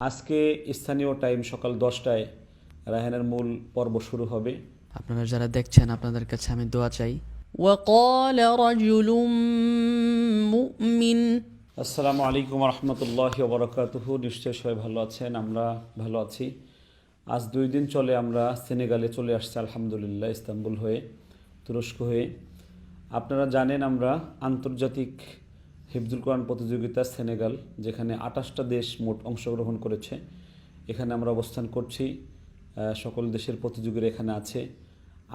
আজকে স্থানীয় টাইম সকাল দশটায় রায়হানের মূল পর্ব শুরু হবে আপনারা যারা দেখছেন আপনাদের কাছে আমি দোয়া চাই وقال رجل مؤمن আসসালামু আলাইকুম রহমতুল্লাহ বরকাতুহু নিশ্চয় সবাই ভালো আছেন আমরা ভালো আছি আজ দুই দিন চলে আমরা সেনেগালে চলে আসছি আলহামদুলিল্লাহ ইস্তাম্বুল হয়ে তুরস্ক হয়ে আপনারা জানেন আমরা আন্তর্জাতিক হিফজুল কোরআন প্রতিযোগিতা সেনেগাল, যেখানে আঠাশটা দেশ মোট অংশগ্রহণ করেছে। এখানে আমরা অবস্থান করছি সকল দেশের প্রতিযোগীরা এখানে আছে।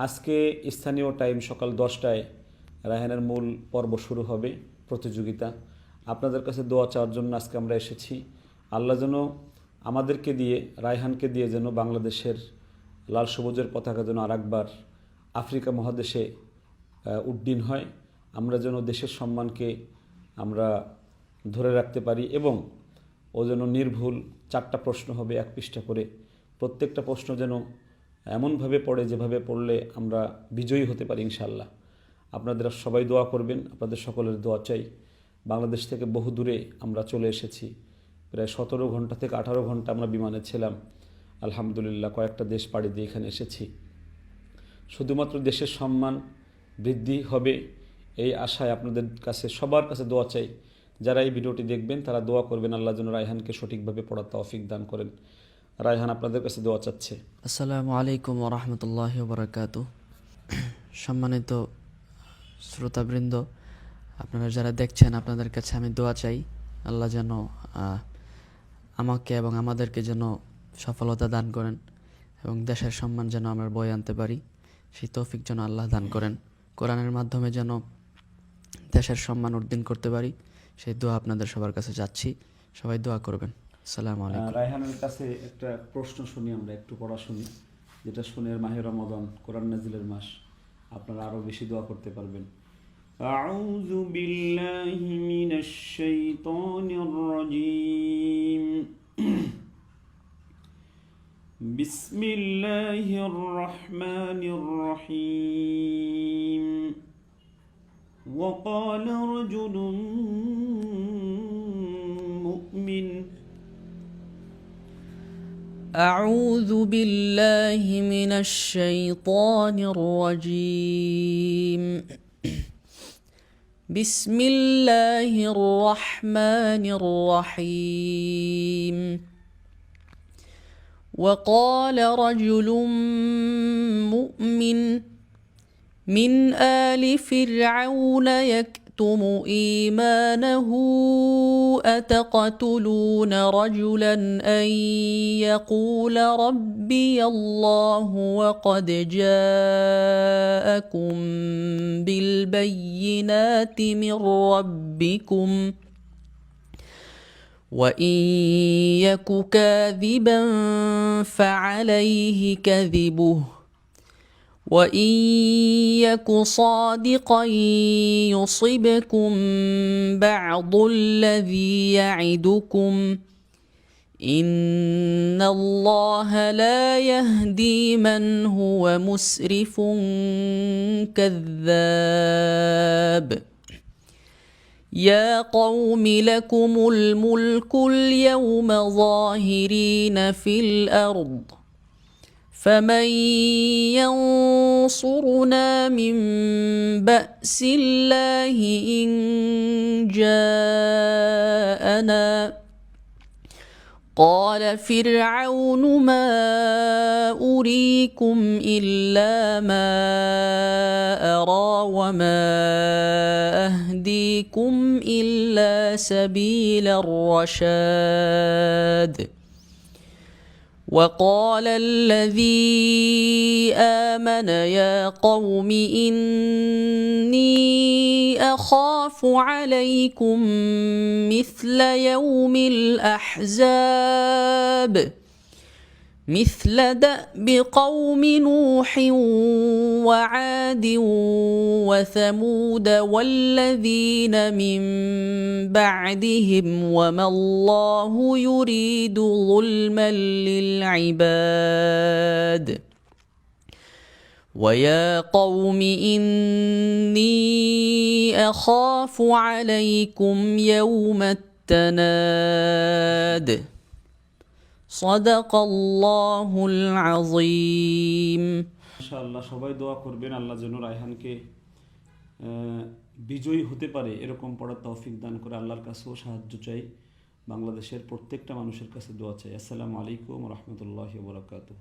আজকে স্থানীয় টাইম সকাল দশটায় রায়হানের মূল পর্ব শুরু হবে প্রতিযোগিতা। আপনাদের কাছে দোয়া চাওয়ার জন্য আজকে আমরা এসেছি। আল্লাহ যেন আমাদেরকে দিয়ে, রায়হানকে দিয়ে যেন বাংলাদেশের লাল সবুজের পতাকা যেন আরেকবার আফ্রিকা মহাদেশে উড্ডীন হয়। আমরা যেন দেশের সম্মানকে আমরা ধরে রাখতে পারি এবং ও যেন নির্ভুল, চারটা প্রশ্ন হবে এক পৃষ্ঠা করে। প্রত্যেকটা প্রশ্ন যেন এমনভাবে পড়ে যেভাবে পড়লে আমরা বিজয়ী হতে পারি ইনশাল্লাহ আপনাদের সবাই দোয়া করবেন, আপনাদের সকলের দোয়া চাই। বাংলাদেশ থেকে বহু দূরে আমরা চলে এসেছি। প্রায় সতেরো ঘণ্টা থেকে আঠারো ঘণ্টা আমরা বিমানে ছিলাম। আলহামদুলিল্লাহ কয়েকটা দেশ পাড়ি দিয়ে এখানে এসেছি। শুধুমাত্র দেশের সম্মান বৃদ্ধি হবে এই আশায় আপনাদের কাছে, সবার কাছে দোয়া চাই, যারা এই ভিডিওটি দেখবেন তারা দোয়া করবেন আল্লাহ যেন রায়হানকে সঠিকভাবে পড়ার তৌফিক দান করেন। রায়হান আপনাদের কাছে দোয়া চাচ্ছে। আসসালামু আলাইকুম রহমতুল্লাহ বরকাত সম্মানিত শ্রোতাবৃন্দ, আপনারা যারা দেখছেন, আপনাদের কাছে আমি দোয়া চাই, আল্লাহ যেন আমাকে এবং আমাদেরকে যেন সফলতা দান করেন এবং দেশের সম্মান যেন আমরা বয়ে আনতে পারি, সেই তৌফিক যেন আল্লাহ দান করেন। কোরআনের মাধ্যমে যেন দেশের সম্মান উদ্দিন করতে পারি সেই দোয়া আপনাদের সবার কাছে যাচ্ছি সবাই দোয়া করবেন আসসালামু আলাইকুম আহ, রায়হানের কাছে একটা প্রশ্ন শুনি আমরা একটু পড়া শুনি যেটা শুনে মাহে রমাদান কোরআন নাজিলের মাস আপনারা আরও বেশি দোয়া করতে পারবেন أعوذ بالله من الشيطان الرجيم بسم الله الرحمن الرحيم وقال رجل مؤمن أعوذ بالله من الشيطان الرجيم. بسم الله الرحمن الرحيم. وقال رجل مؤمن من آل فرعون يكتم إيمانه. أتقتلون رجلا أن يقول ربي الله وقد جاءكم بالبينات من ربكم. وإن يك كاذبا فعليه كذبه. وإن يك صادقا يصبكم بعض الذي يعدكم إن الله لا يهدي من هو مسرف كذاب. يا قوم لكم الملك اليوم ظاهرين في الأرض فمن ينصرنا من بأس الله إن جاءنا قال فرعون ما أريكم إلا ما أرى وما أهديكم إلا سبيل الرشاد وقال الذي آمن يا قوم إني أخاف عليكم مثل يوم الأحزاب. مثل دأب قوم نوح وعاد وثمود والذين من بعدهم وما الله يريد ظلما للعباد. ويا قوم إني أخاف عليكم يوم التناد. صدق الله العظيم আল্লাহ সবাই দোয়া করবেন আল্লাহ যেন রায়হানকে আহ, বিজয়ী হতে পারে এরকম পড়ার তৌফিক দান করে আল্লাহর কাছেও সাহায্য চাই বাংলাদেশের প্রত্যেকটা মানুষের কাছে দোয়া চাই আসসালামু আলাইকুম রহমতুল্লাহ বরাকাতুহ